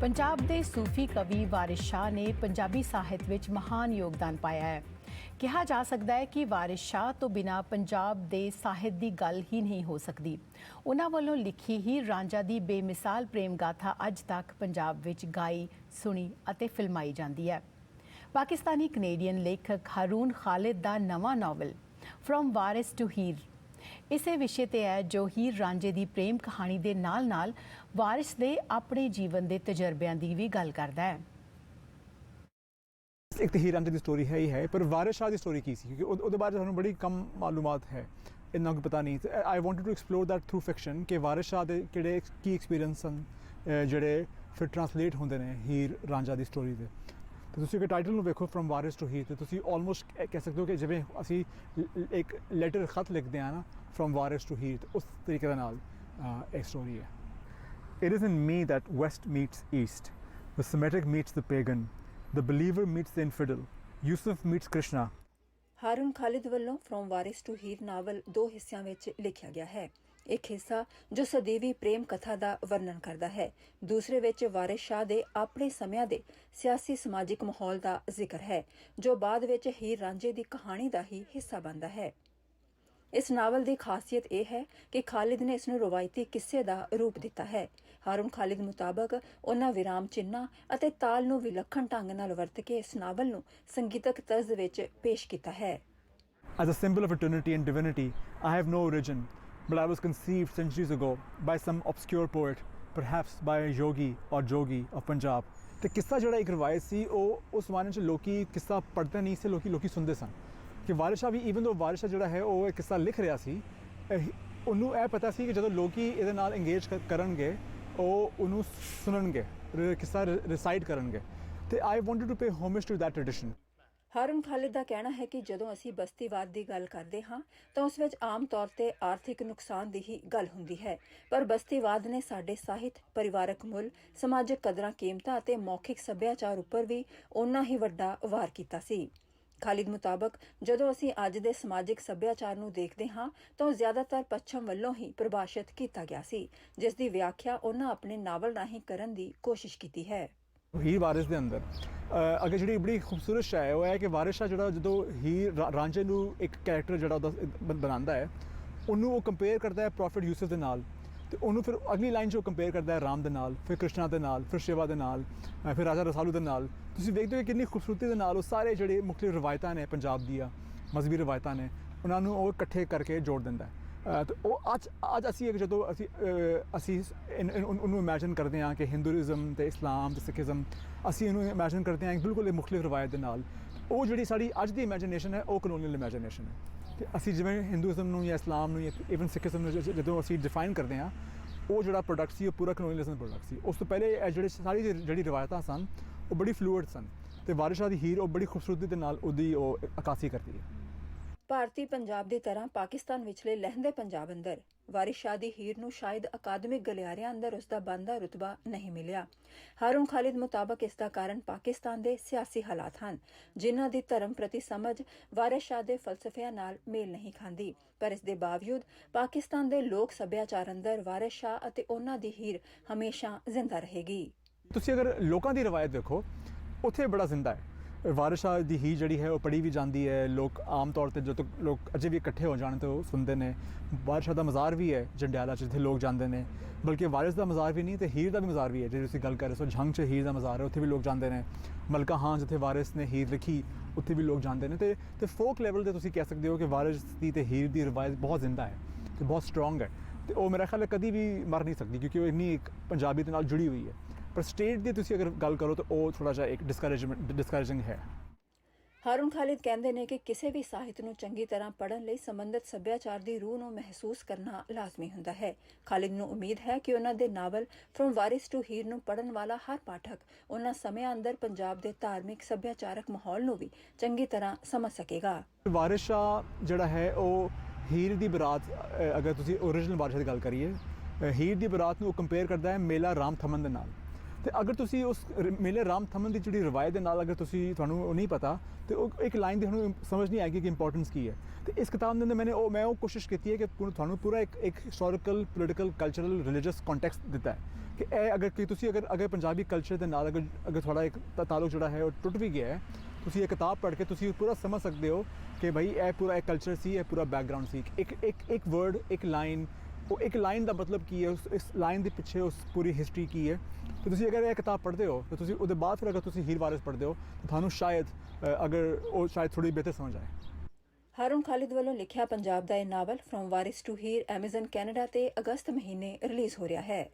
ਪੰਜਾਬ ਦੇ ਸੂਫੀ ਕਵੀ ਵਾਰਿਸ ਸ਼ਾਹ ਨੇ ਪੰਜਾਬੀ ਸਾਹਿਤ ਵਿੱਚ ਮਹਾਨ ਯੋਗਦਾਨ ਪਾਇਆ ਹੈ। ਕਿਹਾ ਜਾ ਸਕਦਾ ਹੈ ਕਿ ਵਾਰਿਸ ਸ਼ਾਹ ਤੋਂ ਬਿਨਾ ਪੰਜਾਬ ਦੇ ਸਾਹਿਤ ਦੀ ਗੱਲ ਹੀ ਨਹੀਂ ਹੋ ਸਕਦੀ। ਉਹਨਾਂ ਵੱਲੋਂ ਲਿਖੀ ਹੀ ਰਾਂਝਾ ਦੀ ਬੇਮਿਸਾਲ ਪ੍ਰੇਮ ਗਾਥਾ ਅੱਜ ਤੱਕ ਪੰਜਾਬ ਵਿੱਚ ਗਾਈ, ਸੁਣੀ ਅਤੇ ਫਿਲਮਾਈ ਜਾਂਦੀ ਹੈ। ਪਾਕਿਸਤਾਨੀ ਕੈਨੇਡੀਅਨ ਲੇਖਕ ਹਰੂਨ ਖਾਲਿਦ ਦਾ ਨਵਾਂ novel from Waris to Heer ਇਸੇ ਵਿਸ਼ੇ ਤੇ ਹੈ ਜੋ ਹੀਰ ਰਾਂਝੇ ਦੀ ਪ੍ਰੇਮ ਕਹਾਣੀ ਦੇ ਨਾਲ-ਨਾਲ ਵਾਰਿਸ ਦੇ ਆਪਣੇ ਜੀਵਨ ਦੇ ਤਜਰਬਿਆਂ ਦੀ ਵੀ ਗੱਲ ਕਰਦਾ ਹੈ। ਇੱਕ ਤਾਂ ਹੀਰ ਰਾਂਝੇ ਦੀ ਸਟੋਰੀ ਹੈ ਹੀ ਹੈ, ਪਰ ਵਾਰਿਸ ਸ਼ਾਹ ਦੀ ਸਟੋਰੀ ਕੀ ਸੀ? ਕਿਉਂਕਿ ਉਹ- ਉਹਦੇ ਬਾਰੇ ਸਾਨੂੰ ਬੜੀ ਕਮ ਮਾਲੂਮਾਤ ਹੈ, ਇੰਨਾ ਕੁ ਪਤਾ ਨਹੀਂ। I wanted to explore that through fiction ਕਿ ਵਾਰਿਸ ਸ਼ਾਹ ਦੇ ਕਿਹੜੇ ਕੀ ਐਕਸਪੀਰੀਅੰਸ ਸਨ, ਅਹ ਜਿਹੜੇ ਫਿਰ ਟਰਾਂਸਲੇਟ ਹੁੰਦੇ ਨੇ ਹੀਰ ਰਾਂਝਾ ਦੀ ਸਟੋਰੀ ਦੇ। ਤੇ ਤੁਸੀਂ ਅਗਰ ਟਾਈਟਲ ਨੂੰ ਵੇਖੋ ਫਰਮ ਵਾਰਿਸ ਟੂ ਹੀਰ ਤੇ ਤੁਸੀਂ ਆਲਮੋਸਟ ਕਹਿ ਸਕਦੇ ਹੋ ਕਿ ਜਿਵੇਂ ਅਸੀਂ ਇੱਕ ਲੈਟਰ ਖਤ ਲਿਖਦੇ ਆ ਨਾ ਫਰਮ ਵਾਰਿਸ ਟੂ ਹੀਰ ਉਸ ਤਰੀਕੇ ਦੇ ਨਾਲ ਇਹ ਸਟੋਰੀ ਹੈ। It is in me that West meets East, the Semitic meets the pagan, the believer meets the infidel, Yusuf meets Krishna. Haroon Khalid ਵੱਲੋਂ from Waris to Heer novel ਦੋ ਹਿੱਸਿਆਂ ਵਿੱਚ ਲਿਖਿਆ ਗਿਆ ਹੈ। ਇੱਕ ਹਿੱਸਾ ਜੋ ਸਦੀਵੀ ਪ੍ਰੇਮ ਕਥਾ ਦਾ ਵਰਣਨ ਕਰਦਾ ਹੈ। ਦੂਸਰੇ ਵਿੱਚ ਵਾਰਿਸ ਸ਼ਾਹ ਦੇ ਆਪਣੇ ਸਮਿਆਂ ਦੇ ਸਿਆਸੀ ਸਮਾਜਿਕ ਮਾਹੌਲ ਦਾ ਜ਼ਿਕਰ ਹੈ ਜੋ ਬਾਅਦ ਵਿੱਚ ਹੀਰ ਰਾਂਝੇ ਦੀ ਕਹਾਣੀ ਦਾ ਹੀ ਹਿੱਸਾ ਬਣਦਾ ਹੈ। ਇਸ ਨਾਵਲ ਦੀ ਖਾਸੀਅਤ ਇਹ ਹੈ ਕਿ ਖਾਲਿਦ ਨੇ ਇਸ ਨੂੰ ਰਵਾਇਤੀ ਕਿੱਸੇ ਦਾ ਰੂਪ ਦਿੱਤਾ ਹੈ। ਹਾਰੂਨ ਖਾਲਿਦ ਮੁਤਾਬਕ ਉਹਨਾਂ ਵਿਰਾਮ ਚਿੰਨ੍ਹਾਂ ਅਤੇ ਤਾਲ ਨੂੰ ਵਿਲੱਖਣ ਢੰਗ ਨਾਲ ਵਰਤ ਕੇ ਇਸ ਨਾਵਲ ਨੂੰ ਸੰਗੀਤਕ ਤਰਜ਼ ਵਿੱਚ ਪੇਸ਼ ਕੀਤਾ ਹੈ। As a symbol of eternity and divinity, I have no origin, but I was conceived centuries ago by some obscure poet, perhaps by yogi or jogi of Punjab. ਤੇ ਕਿੱਸਾ ਜਿਹੜਾ ਇੱਕ ਰਵਾਇਤ ਸੀ ਉਹ ਉਸ ਜ਼ਮਾਨੇ 'ਚ ਲੋਕੀ ਕਿੱਸਾ ਪੜ੍ਹਦੇ ਨਹੀਂ ਸੀ ਲੋਕੀ ਲੋਕੀ ਸੁਣਦੇ ਸਨ ਕਿ ਵਾਰਿਸ ਵੀ ਈਵਨ ਦੋ ਵਾਰਿਸ ਜਿਹੜਾ ਹੈ ਉਹ ਇਹ ਕਿੱਸਾ ਲਿਖ ਰਿਹਾ ਸੀ ਉਹਨੂੰ ਇਹ ਪਤਾ ਸੀ ਕਿ ਜਦੋਂ ਲੋਕੀ ਇਹਦੇ ਨਾਲ ਇੰਗੇਜ ਕਰਨਗੇ ਉਹ ਉਹਨੂੰ ਸੁਣਨਗੇ ਕਿੱਸਾ ਰਿਸਾਈਡ ਕਰਨਗੇ ਤੇ I wanted to pay homage to that tradition Haroon Khalid ਦਾ ਕਹਿਣਾ ਹੈ ਕਿ ਜਦੋਂ ਅਸੀਂ ਬਸਤੀਵਾਦ ਦੀ ਗੱਲ ਕਰਦੇ ਹਾਂ, ਤਾਂ ਉਸ ਵਿੱਚ ਆਮ ਤੌਰ ਤੇ ਆਰਥਿਕ ਨੁਕਸਾਨ ਦੀ ਹੀ ਗੱਲ ਹੁੰਦੀ ਹੈ। ਪਰ ਬਸਤੀਵਾਦ ਨੇ ਸਾਡੇ ਸਾਹਿਤ, ਪਰਿਵਾਰਕ ਮੁੱਲ, ਸਮਾਜਿਕ ਕਦਰਾਂ ਕੀਮਤਾਂ ਅਤੇ ਮੌਖਿਕ ਸੱਭਿਆਚਾਰ ਉੱਪਰ ਵੀ ਓਨਾ ਹੀ ਵੱਡਾ ਵਾਰ ਕੀਤਾ ਸੀ। ਖਾਲਿਦ ਮੁਤਾਬਕ, ਜਦੋਂ ਅਸੀਂ ਅੱਜ ਦੇ ਸਮਾਜਿਕ ਸੱਭਿਆਚਾਰ ਨੂੰ ਦੇਖਦੇ ਹਾਂ, ਤਾਂ ਉਹ ਜ਼ਿਆਦਾਤਰ ਪੱਛਮ ਵੱਲੋਂ ਹੀ ਪਰਿਭਾਸ਼ਿਤ ਕੀਤਾ ਗਿਆ ਸੀ, ਜਿਸ ਦੀ ਵਿਆਖਿਆ ਉਹਨਾਂ ਆਪਣੇ ਨਾਵਲ ਰਾਹੀਂ ਕਰਨ ਦੀ ਕੋਸ਼ਿਸ਼ ਕੀਤੀ ਹੈ। ਹੀਰ ਵਾਰਿਸ ਦੇ ਅੰਦਰ। ਅਹ ਅੱਗੇ ਜਿਹੜੀ ਬੜੀ ਖੂਬਸੂਰਤ ਸ਼ੈ ਹੈ, ਉਹ ਹੈ ਕਿ ਵਾਰਿਸ ਸ਼ਾਹ ਜਿਹੜਾ ਜਦੋਂ ਹੀਰ ਰਾਂਝੇ ਨੂੰ ਇੱਕ ਕੈਰੈਕਟਰ ਜਿਹੜਾ ਉਹਦਾ ਬਣਾਉਂਦਾ ਹੈ, ਉਹਨੂੰ ਉਹ ਕੰਪੇਅਰ ਕਰਦਾ ਹੈ ਪ੍ਰੋਫਿਟ ਯੂਸਫ ਦੇ ਨਾਲ। ਤੇ ਉਹਨੂੰ ਫਿਰ ਅਗਲੀ ਲਾਈਨ 'ਚ ਉਹ ਕੰਪੇਅਰ ਕਰਦਾ ਹੈ ਰਾਮ ਦੇ ਨਾਲ, ਫਿਰ ਕ੍ਰਿਸ਼ਨਾ ਦੇ ਨਾਲ, ਫਿਰ ਸ਼ਿਵਾ ਦੇ ਨਾਲ ਫਿਰ ਰਾਜਾ ਰਸਾਲੂ ਦੇ ਨਾਲ। ਤੁਸੀਂ ਵੇਖਦੇ ਹੋ ਕਿ ਕਿੰਨੀ ਖੂਬਸੂਰਤੀ ਦੇ ਨਾਲ ਉਹ ਸਾਰੇ ਜਿਹੜੇ ਮੁxtਲਿਫ ਰਵਾਇਤਾਂ ਨੇ ਪੰਜਾਬ ਦੀਆਂ, ਮਜ਼ਹਬੀ ਰਵਾਇਤਾਂ ਨੇ, ਉਹਨਾਂ ਨੂੰ ਉਹ ਇਕੱਠੇ ਕਰਕੇ ਜੋੜ ਦਿੰਦਾ ਹੈ। ਤੇ ਉਹ ਅੱਜ ਅੱਜ ਅਸੀਂ ਇੱਕ ਜਦੋਂ ਅਸੀਂ ਅਸੀਂ ਉਹਨੂੰ ਇਮੇਜਿਨ ਕਰਦੇ ਹਾਂ ਕਿ ਹਿੰਦੂਇਜ਼ਮ ਤੇ ਇਸਲਾਮ ਤੇ ਸਿੱਖੀਜ਼ਮ ਅਸੀਂ ਇਹਨੂੰ ਇਮੇਜਿਨ ਕਰਦੇ ਹਾਂ ਇੱਕ ਬਿਲਕੁਲ ਇੱਕ ਮੁxtਲਿਫ ਰਵਾਇਤ ਦੇ ਨਾਲ। ਉਹ ਜਿਹੜੀ ਸਾਡੀ ਅੱਜ ਦੀ ਇਮੇਜਿਨੇਸ਼ਨ ਹੈ, ਉਹ ਕਲੋਨੀਅਲ ਇਮੇਜਿਨੇਸ਼ਨ ਹੈ। ਤੇ ਅਸੀਂ ਜਿਵੇਂ ਹਿੰਦੂਇਜ਼ਮ ਨੂੰ ਜਾਂ ਇਸਲਾਮ ਨੂੰ ਜਾਂ ਇਵਨ ਸਿੱਖੀਜ਼ਮ ਨੂੰ ਜਦੋਂ ਅਸੀਂ ਡਿਫਾਈਨ ਕਰਦੇ ਹਾਂ, ਉਹ ਜਿਹੜਾ ਪ੍ਰੋਡਕਟ ਸੀ, ਉਹ ਪੂਰਾ ਕਲੋਨੀਅਲਿਜ਼ਮ ਪ੍ਰੋਡਕਟ ਸੀ। ਉਸ ਤੋਂ ਪਹਿਲੇ ਇਹ ਜਿਹੜੇ ਸਾਰੀ ਜਿਹੜੀ- ਰਵਾਇਤਾਂ ਸਨ, ਉਹ ਬੜੀ ਫਲੂਇਡ ਸਨ। ਤੇ ਵਾਰਿਸ ਦੀ ਹੀਰ ਉਹ ਬੜੀ ਖੂਬਸੂਰਤੀ ਦੇ ਨਾਲ ਉਹਦੀ ਉਹ ਅਕਾਸੀ ਕਰਦੀ ਹੈ। ਭਾਰਤੀ ਪੰਜਾਬ ਦੀ ਤਰ੍ਹਾਂ ਪਾਕਿਸਤਾਨ ਵਿਚਲੇ ਲਹਿੰਦੇ ਪੰਜਾਬ ਅੰਦਰ। ਵਾਰਿਸ ਸ਼ਾਹ ਦੀ ਹੀਰ ਨੂੰ ਸ਼ਾਇਦ ਅਕਾਦਮਿਕ ਗਲਿਆਰਿਆਂ ਅੰਦਰ ਉਸ ਦਾ ਬਣਦਾ ਰੁਤਬਾ ਨਹੀਂ ਮਿਲਿਆ। ਹਾਰੂਨ ਖਾਲਿਦ ਮੁਤਾਬਕ ਇਸ ਦਾ ਕਾਰਨ ਪਾਕਿਸਤਾਨ ਦੇ ਸਿਆਸੀ ਹਾਲਾਤ ਹਨ, ਜਿਨ੍ਹਾਂ ਦੀ ਧਰਮ ਪ੍ਰਤੀ ਸਮਝ ਵਾਰਿਸ ਸ਼ਾਹ ਦੇ ਫਲਸਫਿਆਂ ਨਾਲ ਮੇਲ ਨਹੀਂ ਖਾਂਦੀ। ਪਰ ਇਸ ਦੇ ਬਾਵਜੂਦ ਪਾਕਿਸਤਾਨ ਦੇ ਲੋਕ ਸੱਭਿਆਚਾਰ ਅੰਦਰ ਵਾਰਿਸ ਸ਼ਾਹ ਅਤੇ ਉਹਨਾਂ ਦੀ ਹੀਰ ਹਮੇਸ਼ਾ ਜ਼ਿੰਦਾ ਰਹੇਗੀ। ਤੁਸੀਂ ਅਗਰ ਲੋਕਾਂ ਦੀ ਰਵਾਇਤ ਦੇਖੋ, ਉੱਥੇ ਬੜਾ ਜ਼ਿੰਦਾ ਹੈ। ਵਾਰਿਸ ਦੀ ਹੀ ਜਿਹੜੀ ਹੈ ਉਹ ਪੜੀ ਵੀ ਜਾਂਦੀ ਹੈ। ਲੋਕ ਆਮ ਤੌਰ ਤੇ ਜਦੋਂ ਲੋਕ ਅਜੇ ਵੀ ਇਕੱਠੇ ਹੋ ਜਾਣ ਤੇ ਉਹ ਸੁਣਦੇ ਨੇ। ਵਾਰਿਸ ਦਾ ਮਜ਼ਾਰ ਵੀ ਹੈ ਜੰਡਿਆਲਾ 'ਚ, ਜਿੱਥੇ ਲੋਕ ਜਾਂਦੇ ਨੇ। ਬਲਕਿ ਵਾਰਿਸ ਦਾ ਮਜ਼ਾਰ ਵੀ ਨਹੀਂ, ਤੇ ਹੀਰ ਦਾ ਵੀ ਮਜ਼ਾਰ ਵੀ ਹੈ। ਜੇ ਤੁਸੀਂ ਗੱਲ ਕਰ ਰਹੇ ਸੋ ਝੰਗ 'ਚ ਹੀਰ ਦਾ ਮਜ਼ਾਰ ਹੈ, ਉੱਥੇ ਵੀ ਲੋਕ ਜਾਂਦੇ ਨੇ। ਮਲਕਾ ਹਾਂ ਜਿੱਥੇ ਵਾਰਿਸ ਨੇ ਹੀਰ ਲਿਖੀ, ਉੱਥੇ ਵੀ ਲੋਕ ਜਾਂਦੇ ਨੇ। ਤੇ ਤੇ ਫੋਕ ਲੈਵਲ ਤੇ ਤੁਸੀਂ ਕਹਿ ਸਕਦੇ ਹੋ ਕਿ ਵਾਰਿਸ ਦੀ ਤੇ ਹੀਰ ਦੀ ਰਵਾਇਤ ਬਹੁਤ ਜ਼ਿੰਦਾ ਹੈ ਤੇ ਬਹੁਤ ਸਟਰੋਂਗ ਹੈ। ਤੇ ਉਹ ਮੇਰਾ ਖਿਆਲ ਹੈ ਕਦੀ ਵੀ ਮਰ ਨਹੀਂ ਸਕਦੀ, ਕਿਉਂਕਿ ਉਹ ਇੰਨੀ ਇੱਕ ਪੰਜਾਬੀ ਦੇ ਨਾਲ ਜੁੜੀ ਹੋਈ ਹੈ। ਪਰ ਸਟੇਟ ਦੀ ਤੁਸੀਂ ਅਗਰ ਗੱਲ ਕਰੋ ਤਾਂ ਉਹ ਥੋੜਾ ਜਿਹਾ ਇੱਕ ਡਿਸਕਰੇਜਮੈਂਟ ਡਿਸਕਰੇਜਿੰਗ ਹੈ। ਹਾਰੂਨ ਖਾਲਿਦ ਕਹਿੰਦੇ ਨੇ ਕਿ ਕਿਸੇ ਵੀ ਸਾਹਿਤ ਨੂੰ ਚੰਗੀ ਤਰ੍ਹਾਂ ਪੜ੍ਹਨ ਲਈ ਸੰਬੰਧਿਤ ਸੱਭਿਆਚਾਰ ਦੀ ਰੂਹ ਨੂੰ ਮਹਿਸੂਸ ਕਰਨਾ ਲਾਜ਼ਮੀ ਹੁੰਦਾ ਹੈ। ਖਾਲਿਦ ਨੂੰ ਉਮੀਦ ਹੈ ਕਿ ਉਹਨਾਂ ਦੇ novel from Waris to Heer ਨੂੰ ਪੜ੍ਹਨ ਵਾਲਾ ਹਰ ਪਾਠਕ ਉਹਨਾਂ ਸਮਿਆਂ ਅੰਦਰ ਪੰਜਾਬ ਦੇ ਧਾਰਮਿਕ ਸੱਭਿਆਚਾਰਕ ਮਾਹੌਲ ਨੂੰ ਵੀ ਚੰਗੀ ਤਰ੍ਹਾਂ ਸਮਝ ਸਕੇਗਾ। ਵਾਰਿਸ ਜਿਹੜਾ ਹੈ ਉਹ ਹੀਰ ਦੀ ਬਰਾਤ ਅਗਰ ਤੁਸੀਂ ਓਰੀਜਨਲ ਵਾਰਿਸ ਦੀ ਗੱਲ ਕਰੀਏ ਹੀਰ ਦੀ ਬਰਾਤ ਨੂੰ ਕੰਪੇਅਰ ਕਰਦਾ ਹੈ ਮੇਲਾ ਰਾਮ ਥਮਨ ਦੇ ਨਾਲ। ਤੇ ਅਗਰ ਤੁਸੀਂ ਉਸ ਮੇਲੇ ਰਾਮ ਥਮਨ ਦੀ ਜਿਹੜੀ ਰਵਾਇਤ ਦੇ ਨਾਲ ਅਗਰ ਤੁਸੀਂ ਤੁਹਾਨੂੰ ਉਹ ਨਹੀਂ ਪਤਾ, ਤੇ ਉਹ ਇੱਕ ਲਾਈਨ ਦੀ ਤੁਹਾਨੂੰ ਸਮਝ ਨਹੀਂ ਆਏਗੀ ਕਿ ਇੰਪੋਰਟੈਂਸ ਕੀ ਹੈ। ਤੇ ਇਸ ਕਿਤਾਬ ਦੇ ਅੰਦਰ ਮੈंने ਉਹ, ਮੈਂ ਉਹ ਕੋਸ਼ਿਸ਼ ਕੀਤੀ ਹੈ ਕਿ ਤੁਹਾਨੂੰ ਪੂਰਾ ਇੱਕ ਇੱਕ historical political cultural religious context ਦਿੱਤਾ ਹੈ। ਕਿ ਇਹ ਅਗਰ ਕਿ ਤੁਸੀਂ ਅਗਰ ਅਗਰ ਪੰਜਾਬੀ ਕਲਚਰ ਦੇ ਨਾਲ ਅਗਰ ਅਗਰ ਤੁਹਾਡਾ ਇੱਕ ਤਾਲੁਕ ਜਿਹੜਾ ਹੈ ਉਹ ਟੁੱਟ ਵੀ ਗਿਆ ਹੈ, ਤੁਸੀਂ ਇਹ ਕਿਤਾਬ ਪੜ੍ਹ ਕੇ ਤੁਸੀਂ ਪੂਰਾ ਸਮਝ ਸਕਦੇ ਹੋ ਕਿ ਭਾਈ ਇਹ ਪੂਰਾ ਇੱਕ ਕਲਚਰ ਸੀ, ਇਹ ਪੂਰਾ ਬੈਕਗ੍ਰਾਉਂਡ ਸੀ। ਇੱਕ ਇੱਕ ਇੱਕ ਵਰਡ ਇੱਕ ਲਾਈਨ ਉਹ ਇੱਕ ਲਾਈਨ ਦਾ ਮਤਲਬ ਕੀ ਹੈ, ਉਸ ਇਸ ਲਾਈਨ ਦੇ ਪਿੱਛੇ ਉਸ ਪੂਰੀ ਹਿਸਟਰੀ ਕੀ ਹੈ? ਤੇ ਤੁਸੀਂ ਅਗਰ ਇਹ ਕਿਤਾਬ ਪੜ੍ਹਦੇ ਹੋ, ਤਾਂ ਤੁਸੀਂ ਉਹਦੇ ਬਾਅਦ ਫਿਰ ਅਗਰ ਤੁਸੀਂ ਹੀਰ ਵਾਰਿਸ ਪੜ੍ਹਦੇ ਹੋ, ਤਾਂ ਤੁਹਾਨੂੰ ਸ਼ਾਇਦ ਅਗਰ ਉਹ ਸ਼ਾਇਦ ਥੋੜੀ ਬਿਹਤਰ ਸਮਝ ਆਏ। ਹਾਰੂਨ ਖਾਲਿਦ ਵੱਲੋਂ ਲਿਖਿਆ ਪੰਜਾਬ ਦਾ ਇਹ novel from Waris to Heer Amazon Canada ਤੇ ਅਗਸਤ ਮਹੀਨੇ ਰਿਲੀਜ਼ ਹੋ ਰਿਹਾ ਹੈ।